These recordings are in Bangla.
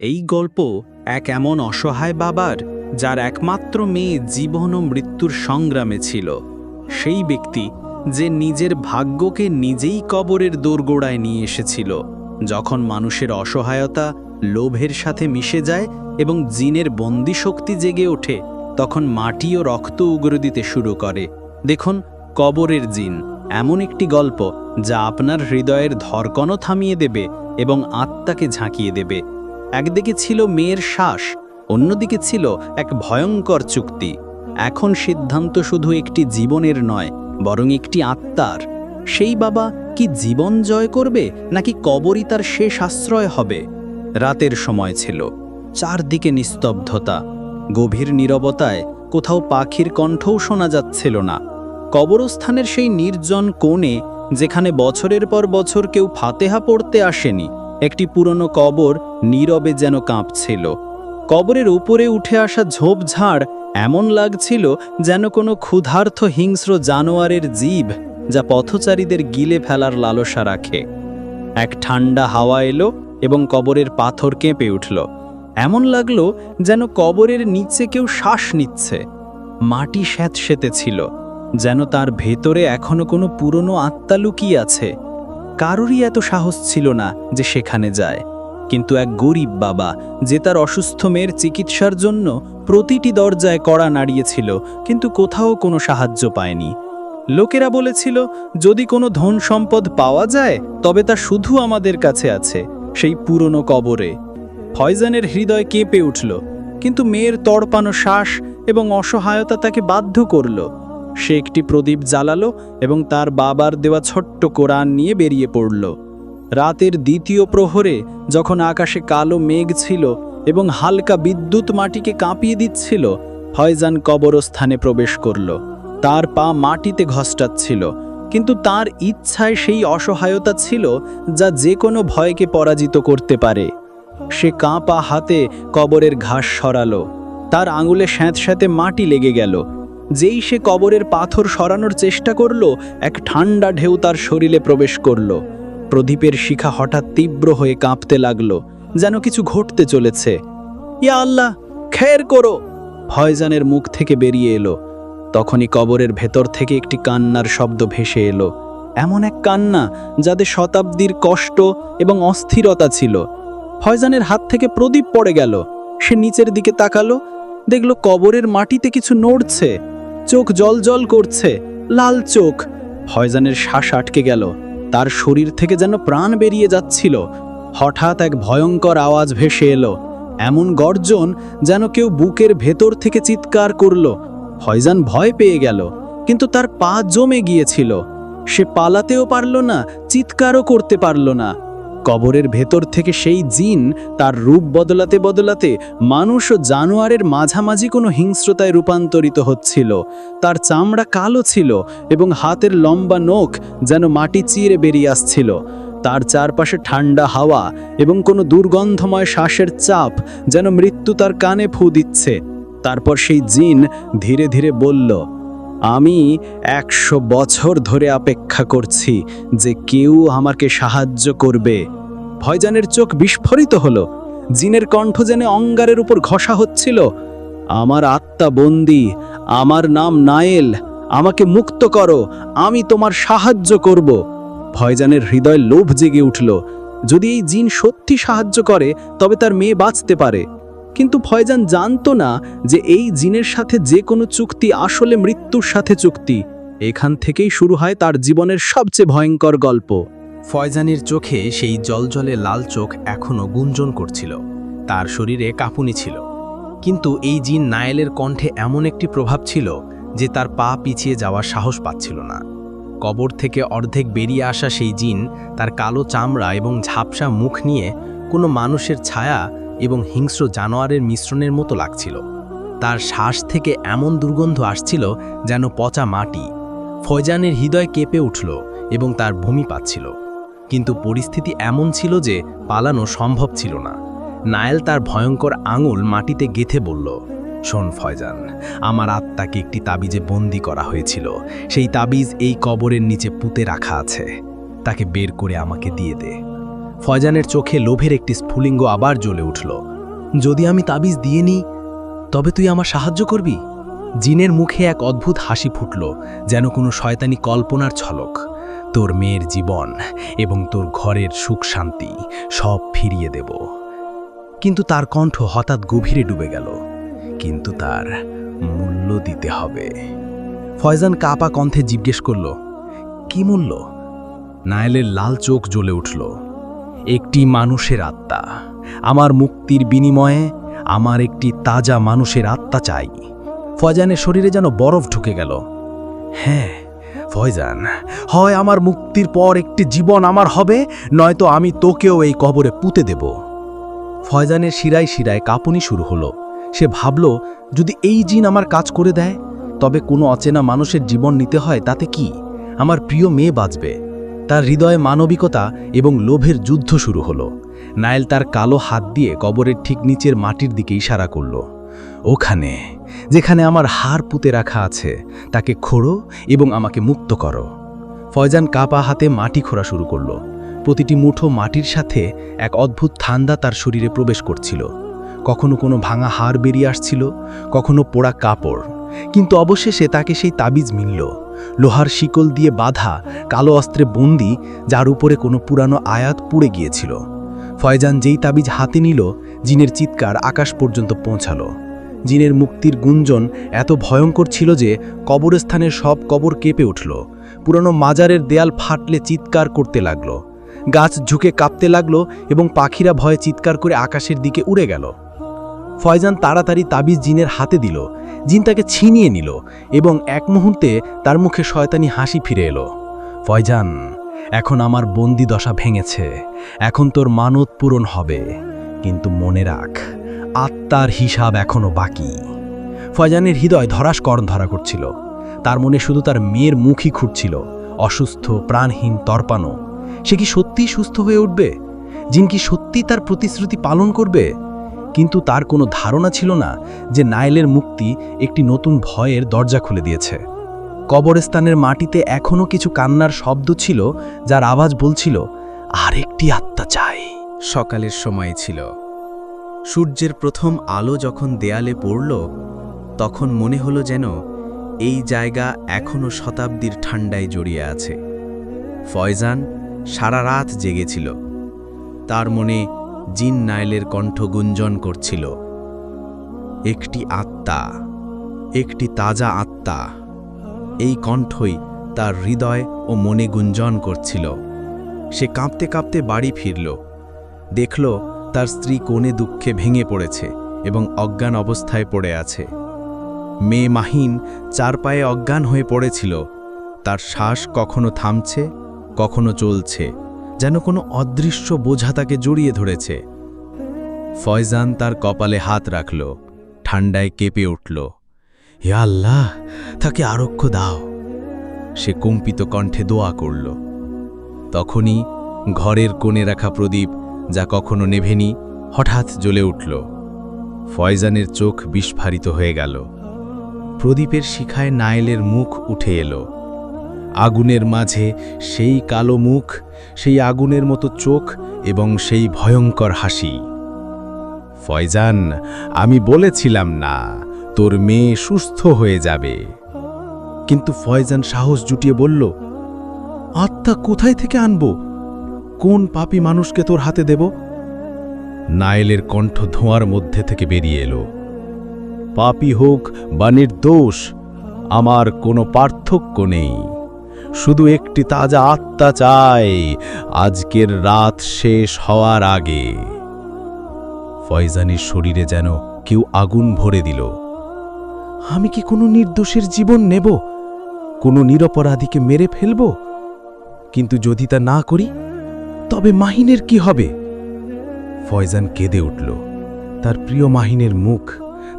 এই গল্প এক এমন অসহায় বাবার যার একমাত্র মেয়ে জীবন ও মৃত্যুর সংগ্রামে ছিল। সেই ব্যক্তি যে নিজের ভাগ্যকে নিজেই কবরের দোরগোড়ায় নিয়ে এসেছিল। যখন মানুষের অসহায়তা লোভের সাথে মিশে যায় এবং জিনের বন্দি শক্তি জেগে ওঠে, তখন মাটি ও রক্ত উগরে দিতে শুরু করে। দেখুন, কবরের জিন এমন একটি গল্প যা আপনার হৃদয়ের ধরকনও থামিয়ে দেবে এবং আত্মাকে ঝাঁকিয়ে দেবে। একদিকে ছিল মেয়ের শ্বাস, অন্যদিকে ছিল এক ভয়ঙ্কর চুক্তি। এখন সিদ্ধান্ত শুধু একটি জীবনের নয়, বরং একটি আত্মার। সেই বাবা কি জীবন জয় করবে, নাকি কবরই তার শেষ আশ্রয় হবে? রাতের সময় ছিল, চারদিকে নিস্তব্ধতা, গভীর নীরবতায় কোথাও পাখির কণ্ঠও শোনা যাচ্ছিল না। কবরস্থানের সেই নির্জন কোণে, যেখানে বছরের পর বছর কেউ ফাতেহা পড়তে আসেনি একটি পুরনো কবর নীরবে যেন কাঁপছিল। কবরের উপরে উঠে আসা ঝোপঝাড় এমন লাগছিল যেন কোনো ক্ষুধার্থ হিংস্র জানোয়ারের জীব যা পথচারীদের গিলে ফেলার লালসা রাখে। এক ঠান্ডা হাওয়া এলো এবং কবরের পাথর কেঁপে উঠল। এমন লাগল যেন কবরের নিচে কেউ শ্বাস নিচ্ছে। মাটি স্যাঁতসেতে ছিল, যেন তার ভেতরে এখনও কোনো পুরনো আত্মা লুকিয়ে আছে। কারোরই এত সাহস ছিল না যে সেখানে যায়। কিন্তু এক গরিব বাবা, যে তার অসুস্থ মেয়ের চিকিৎসার জন্য প্রতিটি দরজায় কড়া নাড়িয়েছিল, কিন্তু কোথাও কোনো সাহায্য পায়নি। লোকেরা বলেছিল, যদি কোনো ধন সম্পদ পাওয়া যায়, তবে তা শুধু আমাদের কাছে আছে, সেই পুরনো কবরে। ফয়জানের হৃদয় কেঁপে উঠল, কিন্তু মেয়ের তড়পানো শ্বাস এবং অসহায়তা তাকে বাধ্য করল। সে একটি প্রদীপ জ্বালালো এবং তার বাবার দেওয়া ছোট্ট কোরআন নিয়ে বেরিয়ে পড়ল। রাতের দ্বিতীয় প্রহরে যখন আকাশে কালো মেঘ ছিল এবং হালকা বিদ্যুৎ মাটিকে কাঁপিয়ে দিচ্ছিল, ফয়জান কবরস্থানে প্রবেশ করল। তার পা মাটিতে ঘষ্টাচ্ছিল, কিন্তু তার ইচ্ছায় সেই অসহায়তা ছিল যা যে কোনো ভয়কে পরাজিত করতে পারে। সে কাঁপা হাতে কবরের ঘাস সরালো। তার আঙুলে স্যাঁতস্যাঁতে মাটি লেগে গেল। যেই সে কবরের পাথর সরানোর চেষ্টা করল, এক ঠান্ডা ঢেউ তার শরীরে প্রবেশ করল। প্রদীপের শিখা হঠাৎ তীব্র হয়ে কাঁপতে লাগল, যেন কিছু ঘটতে চলেছে। ইয়া আল্লাহ, খের করো! ফয়জানের মুখ থেকে বেরিয়ে এলো। তখনই কবরের ভেতর থেকে একটি কান্নার শব্দ ভেসে এলো। এমন এক কান্না যাতে শতাব্দীর কষ্ট এবং অস্থিরতা ছিল। ফয়জানের হাত থেকে প্রদীপ পড়ে গেল। সে নিচের দিকে তাকালো, দেখল কবরের মাটিতে কিছু নড়ছে। চোখ জল জল করছে, লাল চোখ। ফয়জানের শ্বাস আটকে গেল। তার শরীর থেকে যেন প্রাণ বেরিয়ে যাচ্ছিল। হঠাৎ এক ভয়ঙ্কর আওয়াজ ভেসে এলো। এমন গর্জন যেন কেউ বুকের ভেতর থেকে চিৎকার করল। ফয়জান ভয় পেয়ে গেল, কিন্তু তার পা জমে গিয়েছিল। সে পালাতেও পারল না, চিৎকারও করতে পারল না। কবরের ভেতর থেকে সেই জিন তার রূপ বদলাতে বদলাতে মানুষ ও জানোয়ারের মাঝামাঝি কোনো হিংস্রতায় রূপান্তরিত হচ্ছিল। তার চামড়া কালো ছিল এবং হাতের লম্বা নখ যেন মাটি চিরে বেরিয়ে আসছিল। তার চারপাশে ঠান্ডা হাওয়া এবং কোনো দুর্গন্ধময় শ্বাসের চাপ যেন মৃত্যু তার কানে ফু দিচ্ছে। তারপর সেই জিন ধীরে ধীরে বলল আমি একশো বছর ধরে অপেক্ষা করছি যে কেউ আমাকে সাহায্য করবে। ভয়জানের চোখ বিস্ফোরিত হলো। জিনের কণ্ঠ যেন অঙ্গারের উপর ঘষা হচ্ছিল। আমার আত্মা বন্দি, আমার নাম নায়েল, আমাকে মুক্ত করো, আমি তোমার সাহায্য করব। ভয়জানের হৃদয় লোভ জেগে উঠল। যদি এই জিন সত্যি সাহায্য করে, তবে তার মেয়ে বাঁচতে পারে। কিন্তু ফয়জান জানতো না যে এই জিনের সাথে যে কোনো চুক্তি আসলে মৃত্যুর সাথে চুক্তি। এখান থেকেই শুরু হয় তার জীবনের সবচেয়ে ভয়ঙ্কর গল্প। ফয়জানের চোখে সেই জলজলে লাল চোখ এখনও গুঞ্জন করছিল। তার শরীরে কাঁপুনি ছিল। কিন্তু এই জিন নায়েলের কণ্ঠে এমন একটি প্রভাব ছিল যে তার পা পিছিয়ে যাওয়ার সাহস পাচ্ছিল না। কবর থেকে অর্ধেক বেরিয়ে আসা সেই জিন তার কালো চামড়া এবং ঝাপসা মুখ নিয়ে কোনো মানুষের ছায়া এবং হিংস্র জানোয়ারের মিশ্রণের মতো লাগছিল। তার শ্বাস থেকে এমন দুর্গন্ধ আসছিল যেন পচা মাটি, ফয়জানের হৃদয় কেঁপে উঠল এবং তার ভূমি পাচ্ছিল। কিন্তু পরিস্থিতি এমন ছিল যে পালানো সম্ভব ছিল না। নায়েল তার ভয়ঙ্কর আঙুল মাটিতে গেথে বলল, শোন ফয়জান, আমার আত্মাকে একটি তাবিজে বন্দি করা হয়েছিল। সেই তাবিজ এই কবরের নিচে পুঁতে রাখা আছে। তাকে বের করে আমাকে দিয়ে দে। ফয়জানের চোখে লোভের একটি স্ফুলিঙ্গ আবার জ্বলে উঠল। যদি আমি তাবিজ দিয়ে নিই, তবে তুই আমার সাহায্য করবি? জিনের মুখে এক অদ্ভুত হাসি ফুটল, যেন কোনো শয়তানি কল্পনার ছলক তোর মেয়ের জীবন এবং তোর ঘরের সুখ শান্তি সব ফিরিয়ে দেব। কিন্তু তার কণ্ঠ হঠাৎ গভীরে ডুবে গেল। কিন্তু তার মূল্য দিতে হবে। ফয়জান কাপা কণ্ঠে জিজ্ঞেস করল, কি মূল্য? নায়েলের লাল চোখ জ্বলে উঠল। একটি মানুষের আত্মা। আমার মুক্তির বিনিময়ে আমার একটি তাজা মানুষের আত্মা চাই। ফয়জানের শরীরে যেন বরফ ঢুকে গেল। হ্যাঁ ফয়জান, হয় আমার মুক্তির পর একটি জীবন আমার হবে, নয়তো আমি তোকেও এই কবরে পুঁতে দেব। ফয়জানের শিরায় শিরায় কাঁপুনি শুরু হলো। সে ভাবল, যদি এই জিন আমার কাজ করে দেয়, তবে কোনো অচেনা মানুষের জীবন নিতে হয়, তাতে কি? আমার প্রিয় মেয়ে বাঁচবে। তার হৃদয়ে মানবিকতা এবং লোভের যুদ্ধ শুরু হলো। নায়েল তার কালো হাত দিয়ে কবরের ঠিক নিচের মাটির দিকে ইশারা করল। ওখানে, যেখানে আমার হার পুঁতে রাখা আছে, তাকে খোড়ো এবং আমাকে মুক্ত করো। ফয়জান কাপা হাতে মাটি খোঁড়া শুরু করল। প্রতিটি মুঠো মাটির সাথে এক অদ্ভুত ঠান্ডা তার শরীরে প্রবেশ করছিল। কখনো কোনো ভাঙা হাড় বেরিয়ে আসছিল, কখনো পোড়া কাপড়। কিন্তু অবশেষে তাকে সেই তাবিজ মিলল। লোহার শিকল দিয়ে বাধা কালো অস্ত্রে বন্দি, যার উপরে কোনো পুরানো আয়াত পুড়ে গিয়েছিল। ফয়জান যেই তাবিজ হাতে নিল, জিনের চিৎকার আকাশ পর্যন্ত পৌঁছালো। জিনের মুক্তির গুঞ্জন এত ভয়ঙ্কর ছিল যে কবরস্থানের সব কবর কেঁপে উঠল। পুরনো মাজারের দেয়াল ফাটলে চিৎকার করতে লাগল। গাছ ঝুঁকে কাঁপতে লাগল এবং পাখিরা ভয়ে চিৎকার করে আকাশের দিকে উড়ে গেল। ফয়জান তাড়াতাড়ি তাবিজ জিনের হাতে দিল জিন তাকে ছিনিয়ে নিল এবং এক মুহূর্তে তার মুখে শয়তানি হাসি ফিরে এলো। ফয়জান, এখন আমার বন্দি দশা ভেঙেছে, এখন তোর মানত পূরণ হবে, কিন্তু মনে রাখ, আত্মার হিসাব এখনও বাকি। ফয়জানের হৃদয় ধরাস করণ ধরা করছিল। তার মনে শুধু তার মেয়ের মুখই খুঁটছিল, অসুস্থ, প্রাণহীন, তর্পানো। সে কি সত্যিই সুস্থ হয়ে উঠবে? জিন কি সত্যি তার প্রতিশ্রুতি পালন করবে? কিন্তু তার কোনো ধারণা ছিল না যে নাইলের মুক্তি একটি নতুন ভয়ের দরজা খুলে দিয়েছে। কবরস্থানের মাটিতে এখনও কিছু কান্নার শব্দ ছিল, যার আওয়াজ বলছিল, আরেকটি আত্মা চাই। সকালের সময় ছিল। সূর্যের প্রথম আলো যখন দেয়ালে পড়ল, তখন মনে হলো যেন এই জায়গা এখনও শতাব্দীর ঠান্ডায় জড়িয়ে আছে। ফয়জান সারা রাত জেগেছিল। তার মনে জিন নাইলের কণ্ঠ গুঞ্জন করছিল। একটি আত্মা, একটি তাজা আত্মা, এই কণ্ঠই তার হৃদয় ও মনে গুঞ্জন করছিল। সে কাঁপতে কাঁপতে বাড়ি ফিরল। দেখল তার স্ত্রী কোণে দুঃখে ভেঙে পড়েছে এবং অজ্ঞান অবস্থায় পড়ে আছে। মেয়ে মাহিন চার পায়ে অজ্ঞান হয়ে পড়েছিল। তার শ্বাস কখনো থামছে, কখনো চলছে। যেন কোনো অদৃশ্য বোঝা তাকে জড়িয়ে ধরেছে। ফয়জান তার কপালে হাত রাখল ঠান্ডায় কেঁপে উঠল। হে আল্লাহ, তাকে আরক্ষ দাও। সে কম্পিত কণ্ঠে দোয়া করল। তখনই ঘরের কোণে রাখা প্রদীপ, যা কখনো নেভেনি, হঠাৎ জ্বলে উঠল। ফয়জানের চোখ বিস্ফারিত হয়ে গেল। প্রদীপের শিখায় নায়েলের মুখ উঠে এলো। আগুনের মাঝে সেই কালো মুখ, সেই আগুনের মতো চোখ এবং সেই ভয়ঙ্কর হাসি। ফয়জান, আমি বলেছিলাম না, তোর মেয়ে সুস্থ হয়ে যাবে। কিন্তু ফয়জান সাহস জুটিয়ে বলল, আত্মা কোথায় থেকে আনব? কোন পাপী মানুষকে তোর হাতে দেব? নায়েলের কণ্ঠ ধোঁয়ার মধ্যে থেকে বেরিয়ে এলো, পাপী হোক বা নির্দোষ, আমার কোনো পার্থক্য নেই। শুধু একটি তাজা আত্মা চাই, আজকের রাত শেষ হওয়ার আগে। ফয়জানের শরীরে যেন কেউ আগুন ভরে দিল। আমি কি কোনো নির্দোষের জীবন নেব? কোনো নিরপরাধীকে মেরে ফেলব? কিন্তু যদি তা না করি, তবে মাহিনের কি হবে? ফয়জান কেঁদে উঠল। তার প্রিয় মাহিনের মুখ,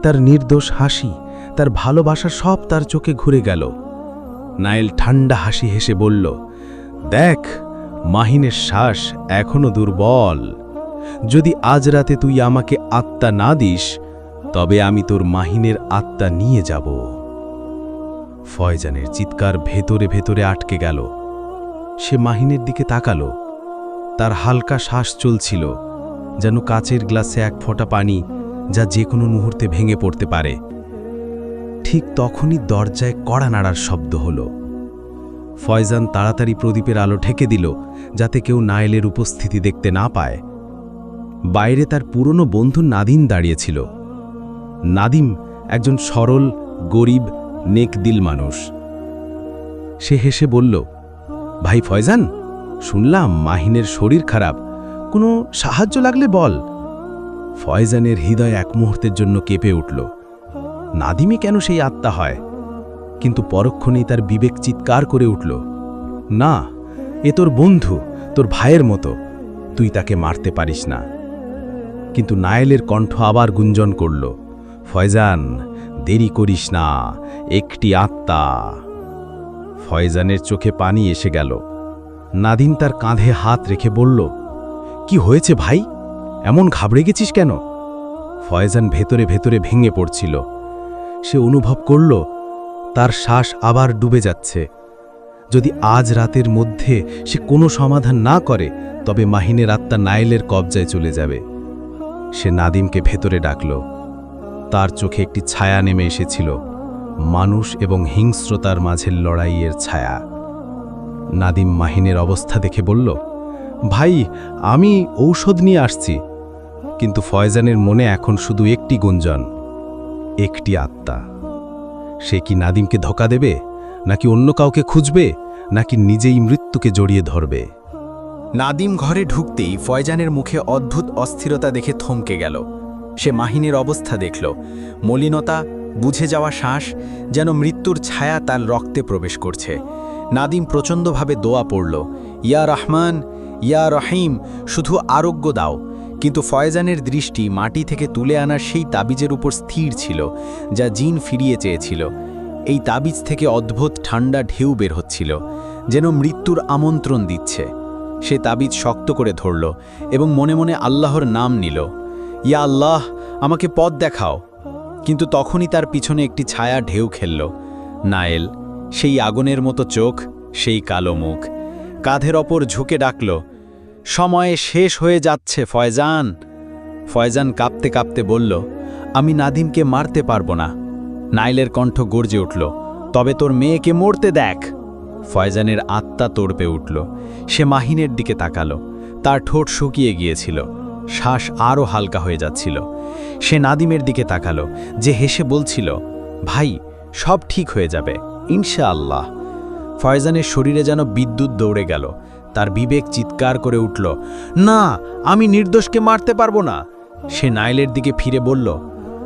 তার নির্দোষ হাসি, তার ভালোবাসা সব তার চোখে ঘুরে গেল। নাইল ঠান্ডা হাসি হেসে বলল, দেখ, মাহিনের শ্বাস এখনও দুর্বল। যদি আজ রাতে তুই আমাকে আত্মা না দিস, তবে আমি তোর মাহিনের আত্মা নিয়ে যাব। ফয়জানের চিৎকার ভেতরে ভেতরে আটকে গেল। সে মাহিনের দিকে তাকালো। তার হালকা শ্বাস চলছিল, যেন কাচের গ্লাসে এক ফোঁটা পানি যা যে কোনো মুহূর্তে ভেঙে পড়তে পারে। ঠিক তখনই দরজায় কড়া নাড়ার শব্দ হল। ফয়জান তাড়াতাড়ি প্রদীপের আলো ঠেকে দিল, যাতে কেউ নায়েলের উপস্থিতি দেখতে না পায়। বাইরে তার পুরনো বন্ধু নাদিম দাঁড়িয়েছিল। নাদিম একজন সরল, গরিব, নেকদিল মানুষ। সে হেসে বলল, ভাই ফয়জান, শুনলাম মাহিনের শরীর খারাপ। কোনো সাহায্য লাগলে বল। ফয়জানের হৃদয় এক মুহূর্তের জন্য কেঁপে উঠল। নাদিমই কেন সেই আত্মা হয়? কিন্তু পরক্ষণেই তার বিবেক চিৎকার করে উঠল, না, এ তোর বন্ধু, তোর ভাইয়ের মতো, তুই তাকে মারতে পারিস না। কিন্তু নায়েলের কণ্ঠ আবার গুঞ্জন করল, ফয়জান, দেরি করিস না, একটি আত্মা। ফয়জানের চোখে পানি এসে গেল। নাদিম তার কাঁধে হাত রেখে বলল, কি হয়েছে ভাই? এমন ঘাবড়ে গেছিস কেন? ফয়জান ভেতরে ভেতরে ভেঙে পড়ছিল। সে অনুভব করল, তার শ্বাস আবার ডুবে যাচ্ছে। যদি আজ রাতের মধ্যে সে কোনো সমাধান না করে, তবে মাহিনের আত্মা নাইলের কবজায় চলে যাবে। সে নাদিমকে ভেতরে ডাকল। তার চোখে একটি ছায়া নেমে এসেছিল, মানুষ এবং হিংস্রতার মাঝের লড়াইয়ের ছায়া। নাদিম মাহিনের অবস্থা দেখে বলল, ভাই, আমি ঔষধ নিয়ে আসছি, কিন্তু ফয়জানের মনে এখন শুধু একটি গুঞ্জন। একটি আত্মা। সে কি নাদিমকে ধোকা দেবে? নাকি অন্য কাউকে খুঁজবে? নাকি নিজেই মৃত্যুকে জড়িয়ে ধরবে? নাদিম ঘরে ঢুকতেই ফয়জানের মুখে অদ্ভুত অস্থিরতা দেখে থমকে গেল। সে মাহিনের অবস্থা দেখল। মলিনতা, বুঝে যাওয়া শ্বাস যেন মৃত্যুর ছায়া তার রক্তে প্রবেশ করছে। নাদিম প্রচণ্ডভাবে দোয়া পড়ল, ইয়া রহমান, ইয়া রহিম, শুধু আরোগ্য দাও। কিন্তু ফয়জানের দৃষ্টি মাটি থেকে তুলে আনার সেই তাবিজের উপর স্থির ছিল, যা জিন ফিরিয়ে চেয়েছিল। এই তাবিজ থেকে অদ্ভুত ঠান্ডা ঢেউ বের হচ্ছিল, যেন মৃত্যুর আমন্ত্রণ দিচ্ছে। সে তাবিজ শক্ত করে ধরল এবং মনে মনে আল্লাহর নাম নিল। ইয়া আল্লাহ, আমাকে পথ দেখাও। কিন্তু তখনই তার পিছনে একটি ছায়া ঢেউ খেলল। নায়েল, সেই আগুনের মতো চোখ, সেই কালো মুখ। কাঁধের ওপর ঝুঁকে ডাকল সময়ে শেষ হয়ে যাচ্ছে, ফয়জান। ফয়জান কাঁপতে কাঁপতে বলল, আমি নাদিমকে মারতে পারব না। নাইলের কণ্ঠ গর্জে উঠল, তবে তোর মেয়েকে মরতে দেখ। ফয়জানের আত্মা তোড়পে উঠল, সে মাহিনের দিকে তাকালো, তার ঠোঁট শুকিয়ে গিয়েছিল, শ্বাস আরও হালকা হয়ে যাচ্ছিল। সে নাদিমের দিকে তাকালো, যে হেসে বলছিল, ভাই, সব ঠিক হয়ে যাবে, ইনশাআল্লাহ। ফয়জানের শরীরে যেন বিদ্যুৎ দৌড়ে গেল তার বিবেক চিৎকার করে উঠল, না, আমি নির্দোষকে মারতে পারব না। সে নাইলের দিকে ফিরে বলল,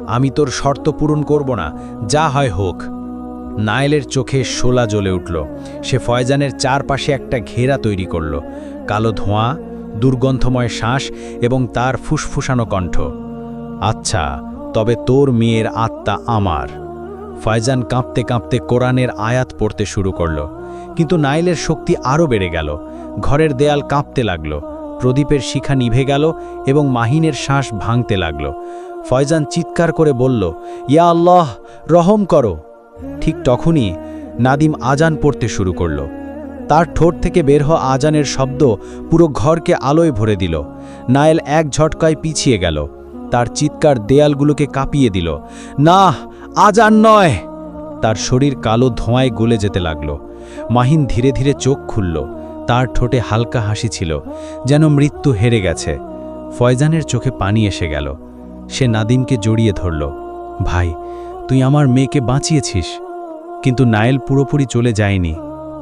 আমি তোর শর্ত পূরণ করব না, যা হয় হোক। নাইলের চোখে শোলা জ্বলে উঠল। সে ফয়জানের চারপাশে একটা ঘেরা তৈরি করল, কালো ধোঁয়া, দুর্গন্ধময় শ্বাস এবং তার ফুসফুসানো কণ্ঠ। আচ্ছা তবে তোর মেয়ের আত্মা আমার। ফয়জান কাঁপতে কাঁপতে কোরআনের আয়াত পড়তে শুরু করল। কিন্তু নাইলের শক্তি আরও বেড়ে গেল। ঘরের দেয়াল কাঁপতে লাগল। প্রদীপের শিখা নিভে গেল এবং মাহিনের শ্বাস ভাঙতে লাগল। ফয়জান চিৎকার করে বলল, ইয়া আল্লাহ, রহম করো। ঠিক তখনই নাদিম আজান পড়তে শুরু করল। তার ঠোঁট থেকে বের হওয়া আজানের শব্দ পুরো ঘরকে আলোয় ভরে দিল। নায়েল এক ঝটকায় পিছিয়ে গেল। তার চিৎকার দেয়ালগুলোকে কাঁপিয়ে দিল। না আজান নয়! তার শরীর কালো ধোঁয়ায় গলে যেতে লাগল। মাহিন ধীরে ধীরে চোখ খুলল। তার ঠোঁটে হালকা হাসি ছিল, যেন মৃত্যু হেরে গেছে। ফয়জানের চোখে পানি এসে গেল। সে নাদিমকে জড়িয়ে ধরল, ভাই, তুই আমার মেয়েকে বাঁচিয়েছিস, কিন্তু নায়েল পুরোপুরি চলে যায়নি।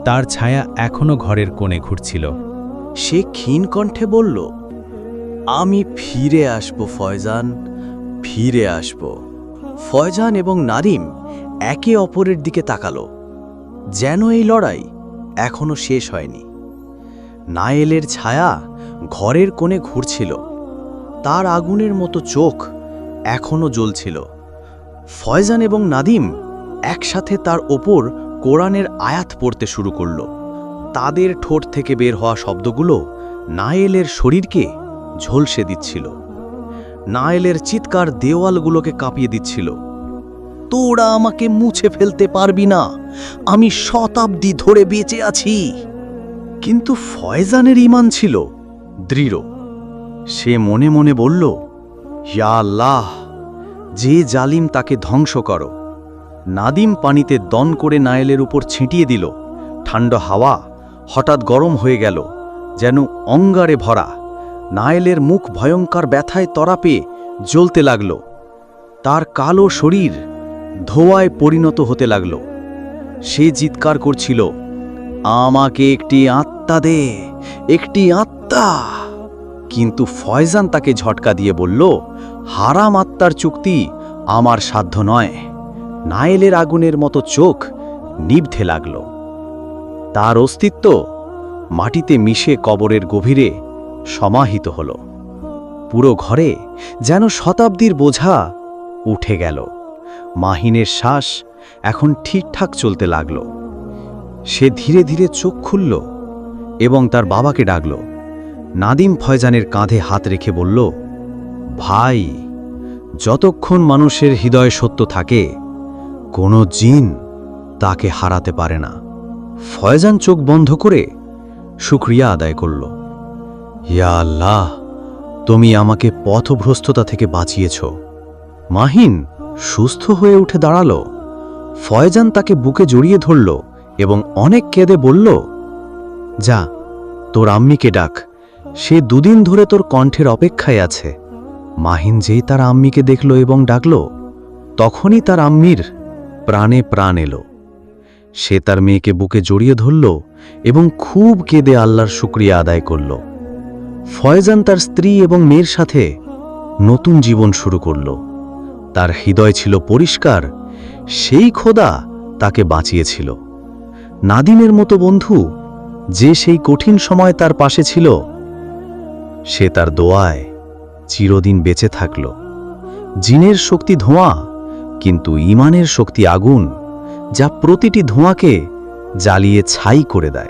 তার ছায়া এখনও ঘরের কোণে ঘুরছিল। সে ক্ষীণ কণ্ঠে বলল, আমি ফিরে আসব, ফয়জান, ফিরে আসব। ফয়জান এবং নারিম একে অপরের দিকে তাকালো। যেন এই লড়াই এখনও শেষ হয়নি। নায়েলের ছায়া ঘরের কোণে ঘুরছিল। তার আগুনের মতো চোখ এখনও জ্বলছিল। ফয়জান এবং নাদিম একসাথে তার ওপর কোরআনের আয়াত পড়তে শুরু করল। তাদের ঠোঁট থেকে বের হওয়া শব্দগুলো নায়েলের শরীরকে ঝলসে দিচ্ছিল। নায়েলের চিৎকার দেওয়ালগুলোকে কাঁপিয়ে দিচ্ছিল। তোরা আমাকে মুছে ফেলতে পারবি না। আমি শতাব্দী ধরে বেঁচে আছি। কিন্তু ফয়জানের ইমান ছিল দৃঢ়। সে মনে মনে বলল, ইয়া আল্লাহ, যে জালিম তাকে ধ্বংস করো। নাদিম পানিতে দন করে নায়েলের উপর ছিটিয়ে দিল। ঠান্ডা হাওয়া হঠাৎ গরম হয়ে গেল, যেন অঙ্গারে ভরা। নায়েলের মুখ ভয়ঙ্কর ব্যথায় তরা পেয়ে জ্বলতে লাগল। তার কালো শরীর ধোয়ায় পরিণত হতে লাগল। সে চিৎকার করছিল, আমাকে একটি আত্মা দে, একটি আত্মা। কিন্তু ফয়জান তাকে ঝটকা দিয়ে বলল, হারাম আত্মার চুক্তি আমার সাধ্য নয়। নায়েলের আগুনের মতো চোখ নিভতে লাগল। তার অস্তিত্ব মাটিতে মিশে কবরের গভীরে সমাহিত হল। পুরো ঘরে যেন শতাব্দীর বোঝা উঠে গেল। মাহিনের শ্বাস এখন ঠিকঠাক চলতে লাগল। সে ধীরে ধীরে চোখ খুলল এবং তার বাবাকে ডাকল। নাদিম ফয়জানের কাঁধে হাত রেখে বলল, ভাই, যতক্ষণ মানুষের হৃদয় সত্য থাকে, কোনো জিন তাকে হারাতে পারে না। ফয়জান চোখ বন্ধ করে শুক্রিয়া আদায় করল। ইয়া আল্লাহ, তুমি আমাকে পথভ্রস্ততা থেকে বাঁচিয়েছ। মাহিন সুস্থ হয়ে উঠে দাঁড়াল। ফয়জান তাকে বুকে জড়িয়ে ধরল এবং অনেক কেঁদে বলল, যা, তোর আম্মিকে ডাক। সে দুদিন ধরে তোর কণ্ঠের অপেক্ষায় আছে। মাহিন যেই তার আম্মিকে দেখল এবং ডাকল, তখনই তার আম্মির প্রাণে প্রাণ এলো। সে তার মেয়েকে বুকে জড়িয়ে ধরল এবং খুব কেঁদে আল্লাহর শুক্রিয়া আদায় করল। ফয়জান তার স্ত্রী এবং মেয়ের সাথে নতুন জীবন শুরু করল। তার হৃদয় ছিল পরিষ্কার, সেই খোদা তাকে বাঁচিয়েছিল। নাদিমের মতো বন্ধু যে সেই কঠিন সময় তার পাশে ছিল, সে তার দোয়ায় চিরদিন বেঁচে থাকল। জিনের শক্তি ধোঁয়া, কিন্তু ইমানের শক্তি আগুন, যা প্রতিটি ধোঁয়াকে জ্বালিয়ে ছাই করে দেয়।